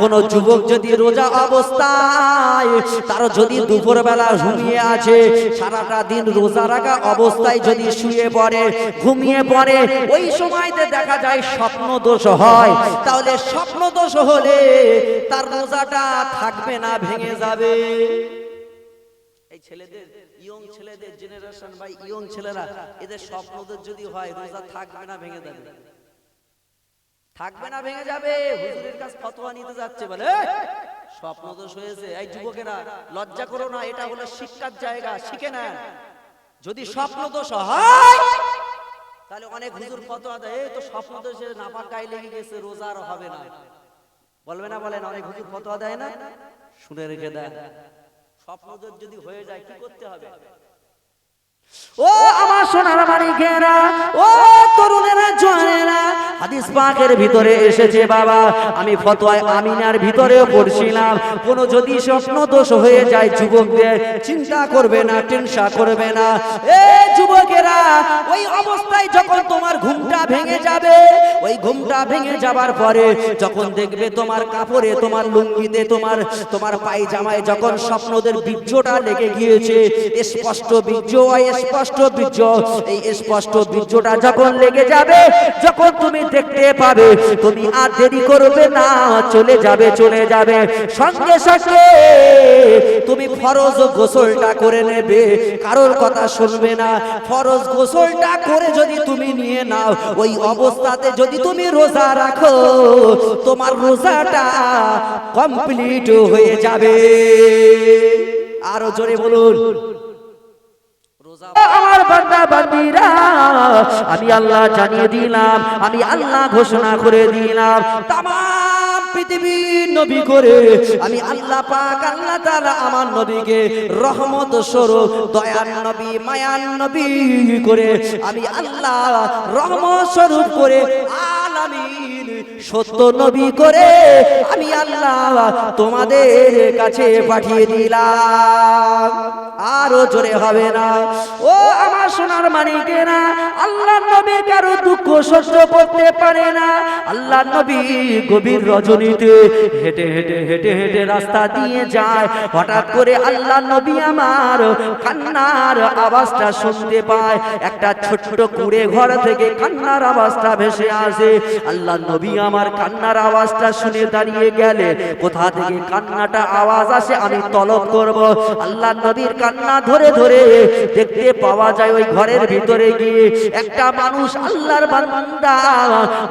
কোন যুবক যদি রোজা অবস্থায়, তার যদি দুপুরবেলা ঘুমিয়ে আছে, সারাটা দিন রোজা রাখা অবস্থায় যদি শুয়ে পড়ে, ঘুমিয়ে পড়ে, ওই সময়তে দেখা যায় স্বপ্ন দোষ হয়। তাহলে স্বপ্ন দোষ হলে তার রোজাটা থাকবে না, ভেঙে যাবে। এই ছেলেদের, ইয়ং ছেলেদের জেনারেশন বা ইয়ং ছেলেরা, এদের স্বপ্নদের যদি হয়, রোজা থাকবে না, ভেঙে যাবে। থাকবে না ভেঙে যাবে। হুজুরের কাছে ফতোয়া নিতে যাচ্ছে বলে। স্বপ্ন দোষ হয়েছে এই যুবকেরা লজ্জা করো না এটা হলো শিক্ষার জায়গা শিখে নেন। যদি স্বপ্ন দোষ হয় তাহলে অনেক হুজুর ফতোয়া দেয় এই তো স্বপ্ন দোষে নাপাক গায়ে লেগে গেছে রোজা আর হবে না। বলবে না বলেন অনেক হুজুর ফতোয়া দেয় না? শুনে রেখে দেয় স্বপ্ন দোষ যদি হয়ে যায় কি করতে হবে? ও আমার সোনার মানিকেরা ও তরুণেরা, জোয়ানেরা, হাদিস পাকের ভিতরে এসেছে বাবা। আমি ফতোয়ায় আমিনার ভিতরেও পড়ছিলাম। কোন যদি স্বপ্ন দোষ হয়ে যায় যুবকদের, চিন্তা করবে না টেনশন করবে না। এ যুবকেরা, ওই অবস্থায় যখন তোমার ঘুমটা ভেঙে যাবে, ওই ঘুমটা ভেঙে যাবার পরে যখন দেখবে তোমার কাপড়ে, তোমার লুঙ্গিতে, তোমার তোমার পায়জামায় যখন স্বপ্নদের বীর্যটা লেগে গিয়েছে, স্পষ্ট বীর্য স্পষ্ট বীর্য এই স্পষ্ট বীর্যটা যখন লেগে যাবে যখন তুমি দেখতে পাবে তুমি আর দেরি করবে না চলে যাবে চলে যাবে। সঙ্গে সঙ্গে তুমি ফরজ গোসলটা করে নেবে। কারোর কথা শুনবে না। ফরজ গোসলটা করে যদি তুমি নিয়ে নাও ওই অবস্থাতে যদি তুমি রোজা রাখো তোমার রোজাটা কমপ্লিট হয়ে যাবে। আরও জোরে বলুন। আমার বান্দা বান্দিরা, আমি আল্লাহ জানিয়ে দিলাম, আমি আল্লাহ ঘোষণা করে দিলাম, তামাম পৃথিবীর নবী করে আমি আল্লাহ পাক, আল্লাহ আমার নবীকে রহমত স্বরূপ, দয়ার নবী নবী করে আমি আল্লাহ রহমত স্বরূপ করে আলামিন সত্য নবী করে আমি আল্লাহ তোমাদের কাছে পাঠিয়ে দিলাম। আরও জোরে হবে না। ও আমার সোনার মানিকেরা আল্লাহ নবী কারও দুঃখ সহ্য করতে পারে না। আল্লাহ নবী গভীর রজনীতে হেঁটে হেঁটে হেঁটে হেঁটে রাস্তা দিয়ে যায়। হঠাৎ করে আল্লাহ নবী আমার কান্নার আওয়াজটা শুনতে পায়। একটা ছোট্ট কুড়ে ঘর থেকে কান্নার আওয়াজটা ভেসে আসে। আল্লাহ নবী আমার কান্নার আওয়াজটা শুনে দাঁড়িয়ে গেলে, কোথা থেকে কান্নাটা আওয়াজ আসে আমি তলব করব। আল্লাহ নবীর কান্না ধরে ধরে দেখতে পাওয়া যায় ওই ঘরের ভিতরে গিয়ে। একটা মানুষ আল্লাহর বান্দা,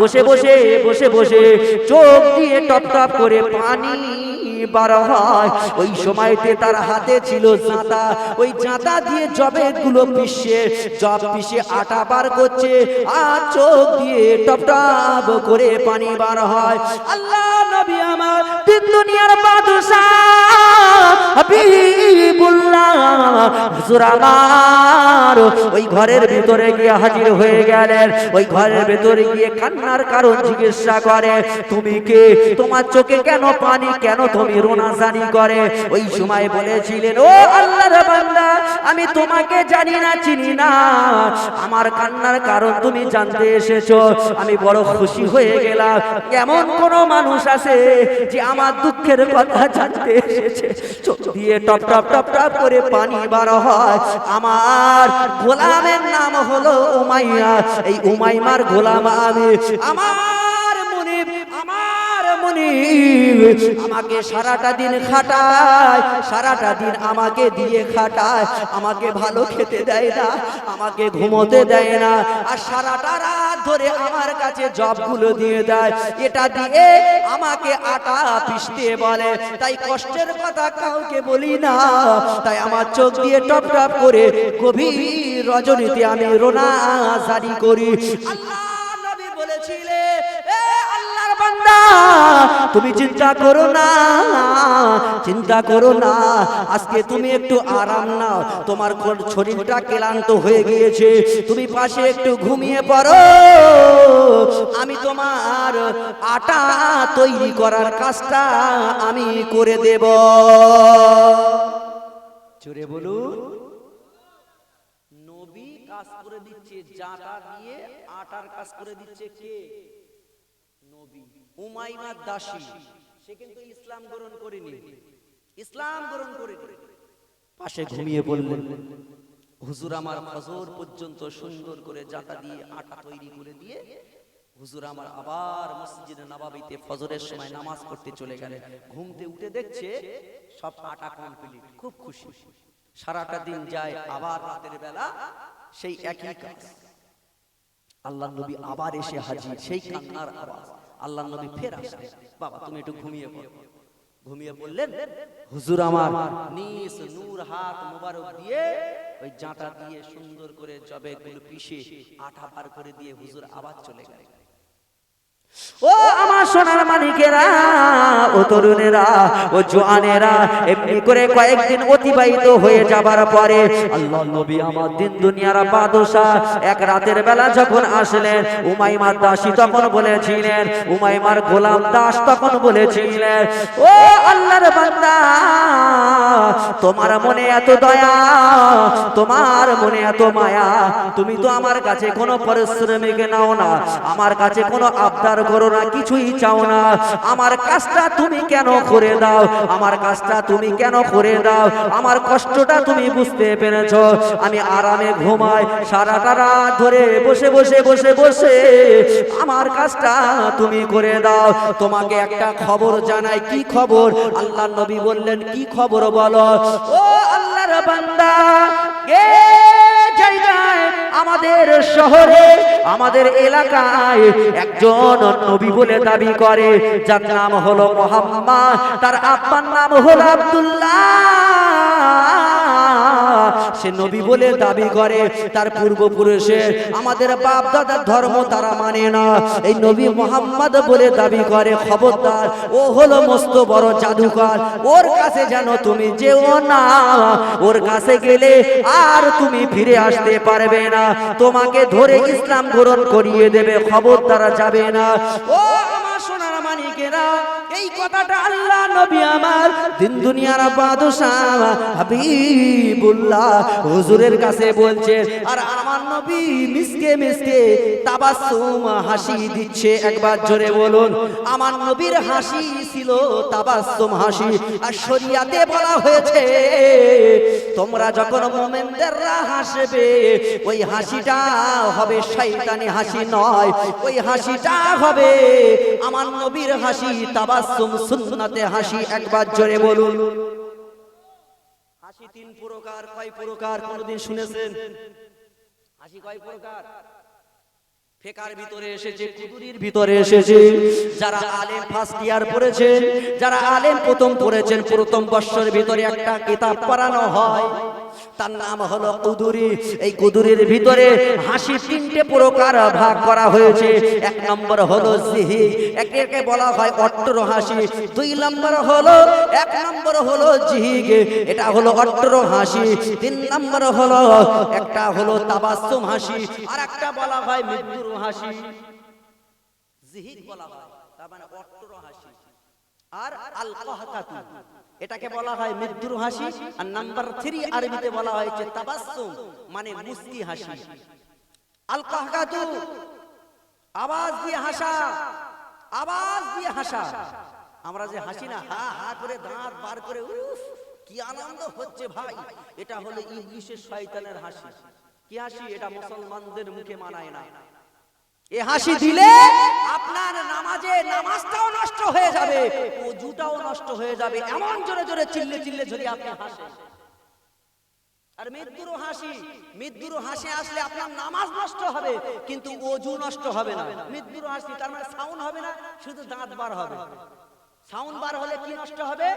বসে বসে বসে বসে চোখ দিয়ে টপ টপ করে পানি বার হয় ওই সময়তে তার হাতে ছিল জাঁতা ওই জাঁতা দিয়ে জবে গুলো পিষে, জব পিষে আটা বার করছে। আর চোখ দিয়ে টপ টপ করে পানি বার হয়। আল্লাহ নবী আমার তিন দুনিয়ার ওই ঘরের ভিতরে গিয়ে হাজির হয়ে গেলেন। ওই ঘরের ভিতরে গিয়ে কান্নার কারণ জিজ্ঞাসা করে, তুমি কে? তোমার চোখে কেন পানি? কেন তুমি রোনাজানি করে। ওই সময় বলেছিলেন, ও আল্লাহর বান্দা, আমি তোমাকে জানি না, চিনি না। আমার কান্নার কারণ তুমি জানতে এসেছ। আমি বড় খুশি হয়ে গেলাম। এমন কোন মানুষ আছে যে আমার দুঃখের কথা জানতে এসেছে। চোখ দিয়ে টপ টপ টপ টপ করে পানি বার হয়। আমার গোলামের নাম হলো উমাইয়া। এই উমাইমার গোলাম আমি। আমার আমাকে সারাটা দিন খাটায়, সারাটা দিন আমাকে দিয়ে খাটায়, আমাকে ভালো খেতে দেয় না, আমাকে ঘুমোতে দেয় না, আর সারাটা রাত ধরে আমার কাছে জবগুলো দিয়ে দেয়। এটা দিয়ে আমাকে আটা পিষতে বলে। তাই কষ্টের কথা কাউকে বলি না। তাই আমার চোখ দিয়ে টপ টপ করে গভীর রজনীতে আমি রোনা জারি করি। আল্লাহ তুমি চিন্তা করো না, চিন্তা করো না। আজকে তুমি একটু আরাম নাও। তোমার শরীরটা ক্লান্ত হয়ে গিয়েছে। তুমি পাশে একটু ঘুমিয়ে পড়ো। আমি তোমার আটা তৈরি করার কাজটা আমি করে দেব। জোরে বলুন। নবী কাজ করে দিচ্ছে, জাটা দিয়ে আটার কাজ করে দিচ্ছে কে? নবী। উমাইমার দাসী সে কিন্তু ইসলাম গ্রহণ করেনি। ইসলাম গ্রহণ করেনি। পাশে ঘুমিয়ে পড়লেন। হুজুর আমার ফজর পর্যন্ত সুন্দর করে জাতা দিয়ে আটা তৈরি করে দিয়ে হুজুর আমার আবার মসজিদে নবাবিতে ফজরের সময় নামাজ পড়তে চলে গেলেন। ঘুমতে উঠে দেখছে সব আটা কমপ্লিট খুব খুশি। সারাটা দিন যায় আবার রাতের বেলা সেই একই কাজ। আল্লাহ নবী আবার এসে হাজির সেই কান্নার আওয়াজ। আল্লাহ নবী ফের আসলেন। বাবা তুমি একটু ঘুমিয়ে পড়ো। ঘুমিয়ে বললেন হুজুর আমার নিস নূর হাত মোবারক দিয়ে ওই জাঁটা দিয়ে সুন্দর করে জবে গুলো পিষে আঠা পার করে দিয়ে হুজুর আবার চলে গেলেন ও আমার সোনার মানিকেরা ও তরুণেরা, ও জোয়ানেরা, এমনি করে কয়েকদিন অতিবাহিত হয়ে যাবার পরে আল্লাহ নবী আমার দিন দুনিয়ার বাদশা, এক রাতের বেলা যখন আসলেন, উমাইমার দাসী তখন বলেছিলেন, উমাইমার গোলাম দাস তখন বলেছিলেন, ও আল্লাহর বান্দা তোমার মনে এত দয়া, তোমার মনে এত মায়া, তুমি তো আমার কাছে কোনো পরিশ্রমিক নাও না, আমার কাছে কোনো আবদার করো না, কিছুই চাও না। আমার কাজটা তুমি কেন করে দাও? আমার কাজটা তুমি কেন করে দাও? আমার কষ্টটা তুমি বুঝতে পেরেছ। আমি আরামে ঘুমাই, সারাটা রাত ধরে বসে বসে বসে বসে আমার কাজটা তুমি করে দাও। তোমাকে একটা খবর জানাই। কি খবর? আল্লাহ নবী বললেন, কি খবর বলো? ও আল্লাহর বান্দা কে জায়গায় আমাদের শহরে, আমাদের এলাকায় একজন নবী বলে দাবি করে, যার নাম হলো মোহাম্মদ, তার আব্বার নাম হলো আব্দুল্লাহ। সে নবী বলে দাবি করে, তার পূর্বপুরুষে আমাদের বাপ দাদার ধর্ম তারা মানে না। এই নবী মোহাম্মদ বলে দাবি করে, খবরদার, ও হলো মস্ত বড় জাদুকর। ওর কাছে যেন তুমি যেও না, ওর কাছে গেলে আর তুমি ফিরে আসতে পারবে না। তোমাকে ধরে ইসলাম গ্রহণ করিয়ে দেবে খবর তারা যাবে না। ও আমার সোনার এই কথাটা আল্লাহ নবী আমার দিন দুনিয়ার বাদশাহ হাবিবুল্লাহ হুজুরের কাছে বলছে আর আমার নবী মিসকে মিসকে তাবাসসুম হাসি দিচ্ছে, একবার জোরে বলুন। আমার নবীর হাসি ছিল তাবাসসুম হাসি, আর শরিয়াতে বলা হয়েছে, তোমরা যখন মোমেনদেররা হাসবে, ওই হাসিটা হবে শয়তানি হাসি নয়, ওই হাসিটা হবে আমার নবীর হাসি, তাবাসসুম, সুন্নাতে হাসি, একবার জোরে বলুন। হাসি তিন প্রকার, কয় প্রকার, কোনদিন শুনেছেন? হাসি কয় প্রকার? ফেকার ভিতরে এসেছে, কুদুরির ভিতরে এসেছে। যারা আলেম ফার্স্ট ইয়ার পড়েছে যারা আলেম প্রথম পড়েছেন, প্রথম বর্ষের ভিতরে একটা কিতাব পড়ানো হয়। তার নাম হলো কুদুরি। এই কুদুরির ভিতরে হাসি তিনটে প্রকার ভাগ করা হয়েছে। এক নম্বর হলো জিহি। একে বলা হয় অট্টর হাসি। দুই নম্বর হলো, এক নম্বর হলো জিহিগ। এটা হলো অট্টর হাসি। তিন নম্বর হলো, একটা হলো তাবাসসুম হাসি। আর একটা বলা হয় মৃত্যুর হাসি। জিহিদ বলা হয়, তার মানে অট্টর হাসি। আর আল কাহকাতু এটাকে বলা হয় মৃত্যুর হাসি, আর নাম্বার থ্রি আরবিতে বলা হয়েছে তাবাসসুম মানে মুস্কি হাসি। আল কাহকাতু, আওয়াজ দিয়ে হাসা, আওয়াজ দিয়ে হাসা। আমরা যে হাসি না, হা হা করে দাঁত বার করে, উফ, কি আনন্দ হচ্ছে ভাই। এটা হলো ইংলিশের শয়তানের হাসি। কি হাসি? এটা মুসলমানদের মুখে মানায় না। এ হাসি দিলে আপনার নামাজে নামাজটাও নষ্ট হয়ে যাবে ওজুটাও নষ্ট হয়ে যাবে। এমন জোরে জোরে চিল্লে চিল্লে যদি আপনি হাসেন। আর মৃত্যুর হাসি মৃত্যুর হাসি আসলে আপনার নামাজ নষ্ট হবে, কিন্তু ওজু নষ্ট হবে না। মৃত্যুর হাসি, তার মানে সাউন্ড হবে না, শুধু দাঁত বার হবে। সাউন্ড বার হলে কি নষ্ট হবে?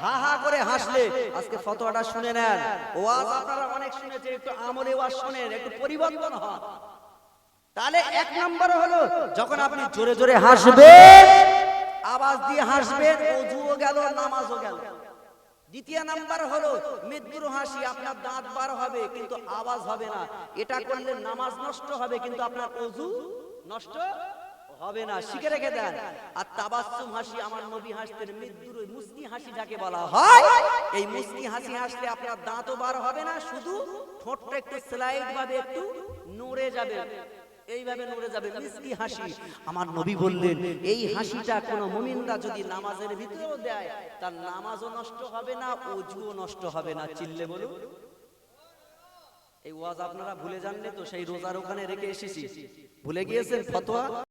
হা হা করে হাসলে। আজকে ফতোয়াটা শুনে নেন। ওয়াজ আপনারা অনেক শুনেছেন, একটু আমলে ওয়াজ শুনেন, একটু পরিবর্তন হয় তাহলে এক নম্বর হলো যখন আপনি জোরে জোরে হাসবেন আওয়াজ দিয়ে হাসবেন অজুও গেল নামাজও গেল। দ্বিতীয় নাম্বার হলো মৃত্যুর হাসি আপনার দাঁত বার হবে কিন্তু আওয়াজ হবে না। এটা করলে নামাজ নষ্ট হবে কিন্তু আপনার অজু নষ্ট হবে না। শিখে রেখে দেন। আর তাবাসসুম হাসি আমার নবী হাসতেন মৃত্যুর ওই মুস্কি হাসি যাকে বলা হয় এই মুস্কি হাসি হাসলে আপনার দাঁতও বার হবে না শুধু ঠোঁটটা একটু স্লাইড ভাবে একটু নড়ে যাবে। এইভাবে নড়ে যাবে মিসকি হাসি। আমার নবী বললেন এই হাসিটা কোন মুমিনরা যদি নামাজের ভিতরেও দেয় তার নামাজও নষ্ট হবে না অজুও নষ্ট হবে না। চিল্লে বলুন। এই ওয়াজ আপনারা ভুলে যাননি তো? সেই রোজার ওখানে রেখে এসেছি। ভুলে গিয়েছেন ফতোয়া?